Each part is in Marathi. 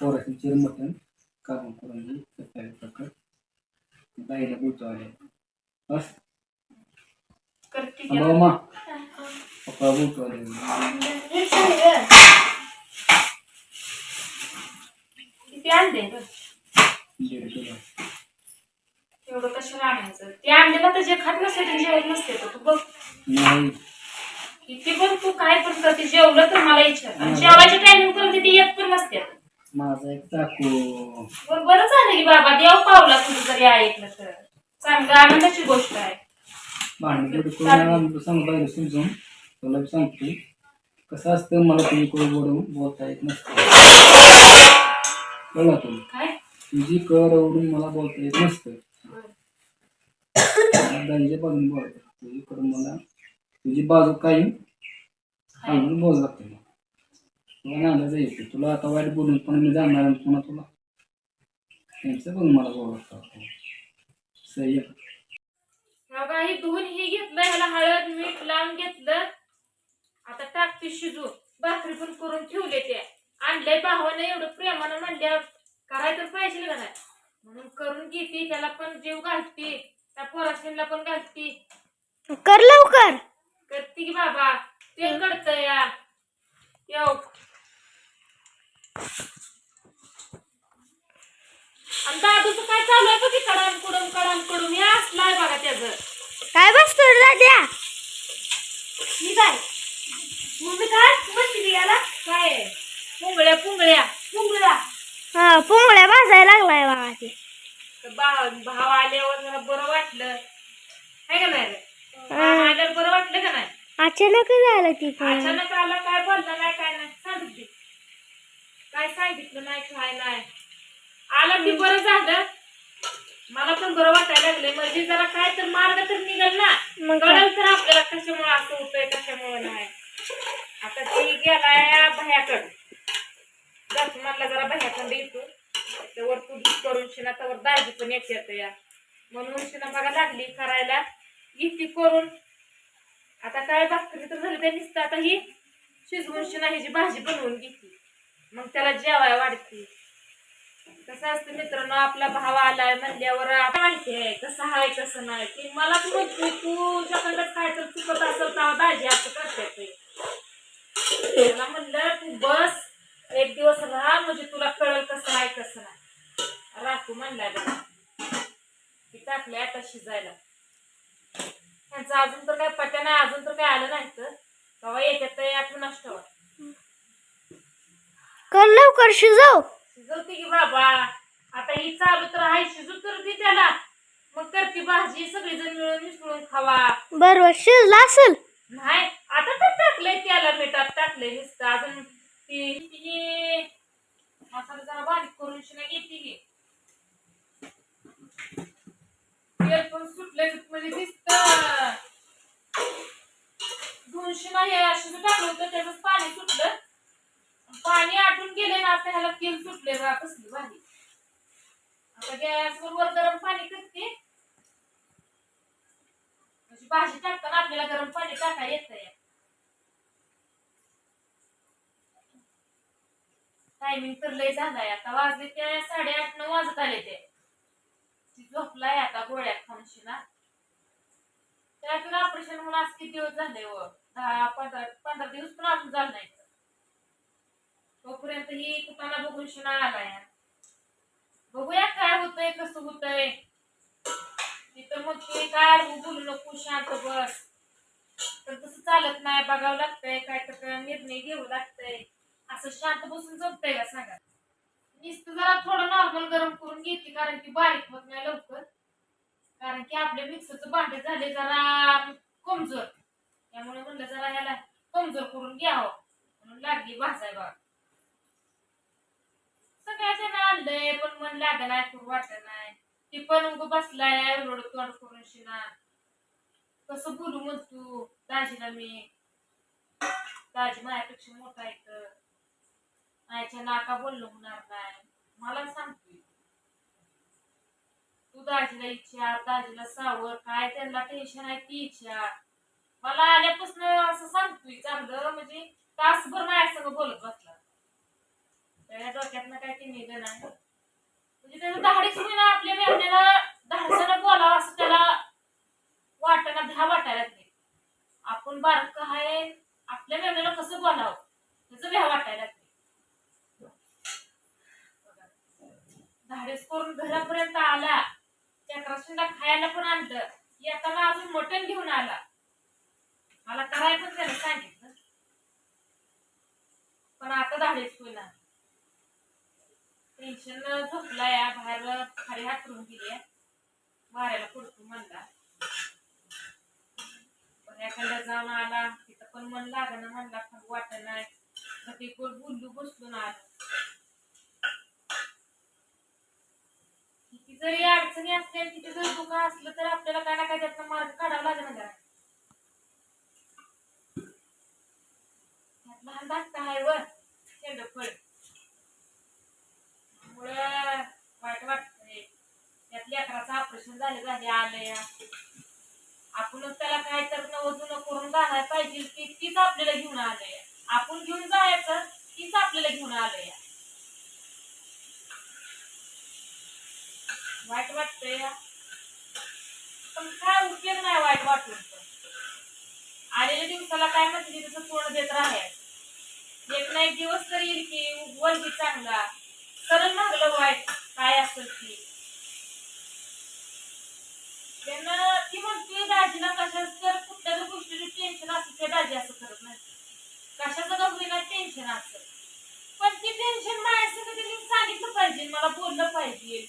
पोराचं चिर मटण काढून करून सकाळी सकाळ बाईला बोलतो आले बस मा. पप्पा बोलतो आले दीड किलो. एवढं कशाला आणायचं? ते तर जे खात नसते ते जेवत नसते तर तू बघ. नाही. किती पण तू काय पण करते जेवलं तर मला इच्छा. जेवायच्या टायमिंग पर्यंत ते येत पण नसते. माझा एक चाकू. बरं बरं झालं की बाबा देव पावला जरी ऐकलं तर. चांगलं आनंदाची गोष्ट आहे. भांडण तेवढं करून सांग बाहेर समजून तुला बी सांगते. कसं असतं मला तुम्ही कोण बोलून बोलता येत नसतं. कळलं तुम्ही काय? तुझी कर ओढून मला बोलता येत नसतं. दाईच्या बाजून बोलत तुझी कडून मला तुझी बाजू काही सांगून बोल लागते. मला तुला नांदायचं येते तुला आता वाईट बोलून पण मी जाणार आहे पुन्हा तुला. त्यांचं पण मला बोलत सही आहे. बाबा ही धुवून ही घेतलं ह्याला हळद मीठ लावून घेतलं. आता टाकते शिजू भाकरी पण करून ठेवले ते. आणलंय भावानं एवढं प्रेमानं म्हणल्यावर करायला तर पाहिजे का नाही? म्हणून करून घेते त्याला पण जीव घालते. त्या पोराशीला पण घालते. कर लवकर. करते की बाबा. ते कळतं या. आणि दादूचं काय चालू आहे बघी कडामकडून कडामकडून. हे असलाय बघा त्याचं. काय बसतो दाद्या? मी काय मम्मी काय म्हणते याला? काय पुंगळ्या पुंगळ्या पुंगळ्या हा पोंगळ्या भाजायला लागलाय बघा ते. तर भाव भाव आल्यावर जरा बरं वाटलं. आहे का नाही रे? भाव आल्यावर बरं वाटलं का नाही? अचानक झालं ती पण. अचानक आला काय बोलला नाही काय नाही. काय सांगितलं नाही काय नाही. आला की बरं झालं. मला पण बरं वाटायला लागले म्हणजे जरा काय तर मार्ग तर निघाल ना. मग? कळेल तर आपल्याला कशामुळे असं होतंय कशामुळे नाही. आता ती गेलाय भयाकड. जातो म्हणला जरा भयाकंड येतो त्यावर तू दूध करून शिना त्यावर दाजी पण येते आता या. म्हणून शिना बघा लागली करायला. इतकी करून. आता काय भाकरी तर झाली त्या नुसतं आता ही शिजवून शिना ह्याची भाजी बनवून घेतली. मग त्याला जेवाय वाढते. कसं असतं मित्रांनो आपला भाव आलाय म्हणल्यावर माहिती आहे. कसं आहे कसं नाही. की मला तू म्हणते तुझ्याकडं काय तर चुकत असेल तर भाजी असं करते त्याला म्हणलं तू बस एक दिवस राहा म्हणजे तुला कळल कसं आहे कसं नाही. राखू म्हणलाय बघा ती टाकले आता शिजायला. त्यांचं अजून तर काय पत्या नाही अजून तर काय आलं नाही तर. तेव्हा येतात तर यातून नष्ट कर लवकर शिजव. शिजवते की बाबा? आता ही चालू तर आहे शिजू तर ती त्याला. मग करती भाजी सगळीजण मिळून मिसळून खावा. बरोबर शिजला असेल. नाही आता तर टाकलंय त्याला मिठात टाकलंय नुसतं. अजून ती ती मसाला जरा बारीक करून शिना घेते की तेल पण सुटलंय म्हणजे दिसत. दोनशे नाही अशी टाकलं होतं त्याचं पाणी सुटलं. पाणी आटून गेले ना आता ह्याला तेल सुटले बा कसली भाजी आता गॅसवर वर गरम पाणी करते. म्हणजे भाजी टाकताना आपल्याला गरम पाणी टाका येत टायमिंग तर लय झालाय. आता वाजले साडे साडेआठ नऊ वाजत आले ते. झोपलाय आता गोळ्या खाऊनशी ना त्यातून ऑपरेशन म्हणून आज किती दिवस झाले व दहा पंधरा पंधरा दिवस पण अजून झालं नाही तोपर्यंत ही कुठाना बघून शिना आलाय. बघूया काय होतंय कसं होतंय. तिथं मग ते काय बोलू नको शांत बस. तर तसं चालत नाही बघावं लागतंय काय तर निर्णय घेऊ लागतंय. असं शांत बसून जमतंय का सांगा? नुसतं जरा थोडं नॉर्मल गरम करून घेते कारण की बारीक होत नाही लवकर. कारण की आपले मिक्सरचं भांडे झाले जरा कमजोर. त्यामुळे म्हणलं जरा ह्याला कमजोर करून घ्यावं. म्हणून लागली भाजाय बघा सगळ्याच्या आणलंय पण मन लाग नाही खूप वाटत नाही ती पण उग बसलाय एवढं तोंड करून शिना. कसं बोलू मग तू दाजीला मी. दाजी माझ्यापेक्षा मोठा आहे तर. माझ्या नाका बोललो होणार नाही. मला सांगतोय. तू दाजीला इच्छा दाजीला सावर काय त्यांना टेन्शन आहे ती इच्छा. मला आल्यापासून असं सांगतोय चांगलं म्हणजे तासभर माझ्या सगळं बोलत बसला. त्याच्या डोक्यातनं काय ते म्हणजे त्याचं धाडीच होईना आपल्या धाडसानं बोलावं असं त्याला वाटायला वाटायला आपण बारक आहे आपल्या कसं बोलावं? त्याचं भ्या वाटायला धाडस करून घरापर्यंत आला. खायला पण आणलं. येताना अजून मटण घेऊन आला. मला करायला पण त्याला सांगितलं. पण आता धाडस होईना. टेन्शन झोपला या बाहेर खाली हात करून गेली वाऱ्याला पडतो म्हणला. पण एखाद्या जाऊन आला तिथं पण मन लागणं म्हणला पण वाटत नाही. कोण बोललो बसतो ना आलो किती जरी अडचणी असल्या किती जरी दुःख असलं तर आपल्याला काय ना काय त्यातनं मार्ग काढावा लागेल ना त्यात लहान धाकटा आहे वर शेंडफळ त्यामुळं वाईट वाटतंय त्यात लेकराचं ऑपरेशन झाले झाले आलंय आपणच त्याला काय तर नवजून पाहिजे की तीच आपल्याला घेऊन आलंय आपण घेऊन जायचं तीच आपल्याला घेऊन आलंय वाईट वाटतंय पण काय उपयोग नाही वाईट वाटून आलेल्या दिवसाला काय म्हणते तसं तोंड देत राहायचं. एक ना एक दिवस तरी येईल की उगवल की चांगला. करण लागलं वाईट काय असेल की त्यांना ती म्हणते दाजीला कशाच तर कुठल्या जर गोष्टीचं टेन्शन असतं त्या दाजी असं करत नाही. कशाचं का होईना टेन्शन असतं? पण ती टेन्शन माझ्यासंग त्यांनी सांगितलं पाहिजे मला बोललं पाहिजे.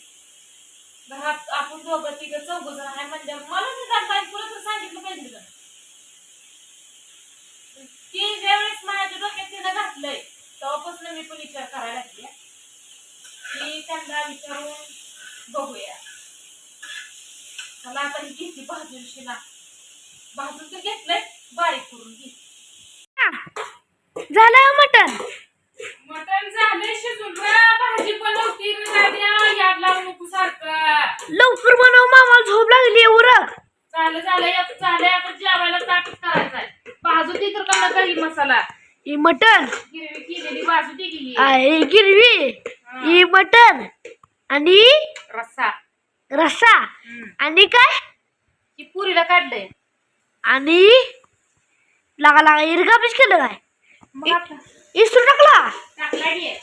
घरात आपण दोघं तिघं चौघ जण आहे म्हणजे मला निदान बायकोला तर सांगितलं पाहिजे का ती ज्यावेळेस माझ्या डोक्यात तिनं घातलंय तेव्हापासून मी पण विचार करायला लागली की त्यांना विचारून बघूया. मला आता ही घेतली भाजून शिना भाजून तर घेतलंय बारीक करून घे. झालं मटण? मटण झालंय शिजून. भाजी बनवती याद लावू नको सारखं. लवकर बनव मामा झोप लागली उरक. झालं झालं एक झालंय आता जेवायला ताट करायचंय. भाजू ती तर का काही मसाला? ही मटण. गिरवी केलेली भाजू ती गेली गिरवी ही मटण आणि रस्सा. रस्सा. आणि काय? ती पुरीला काढलंय. आणि लागा लागा इरगा पीस केलं काय? मग आता. इस्तू टाकला? टाकला घे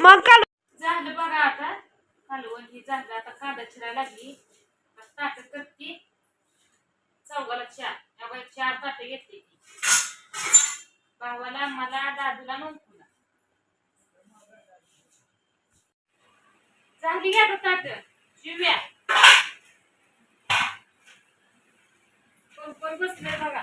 मग काल झालं बघा आता. हलवून ही झालं आता कांदा चिरायला लागली. ताट करते. चौघाला चार. या बाई चार ताटे घेतली भावाला मला दादूला नंतूला झाली घ्या ताट? शिव्या. कोण कोण बसले बघा.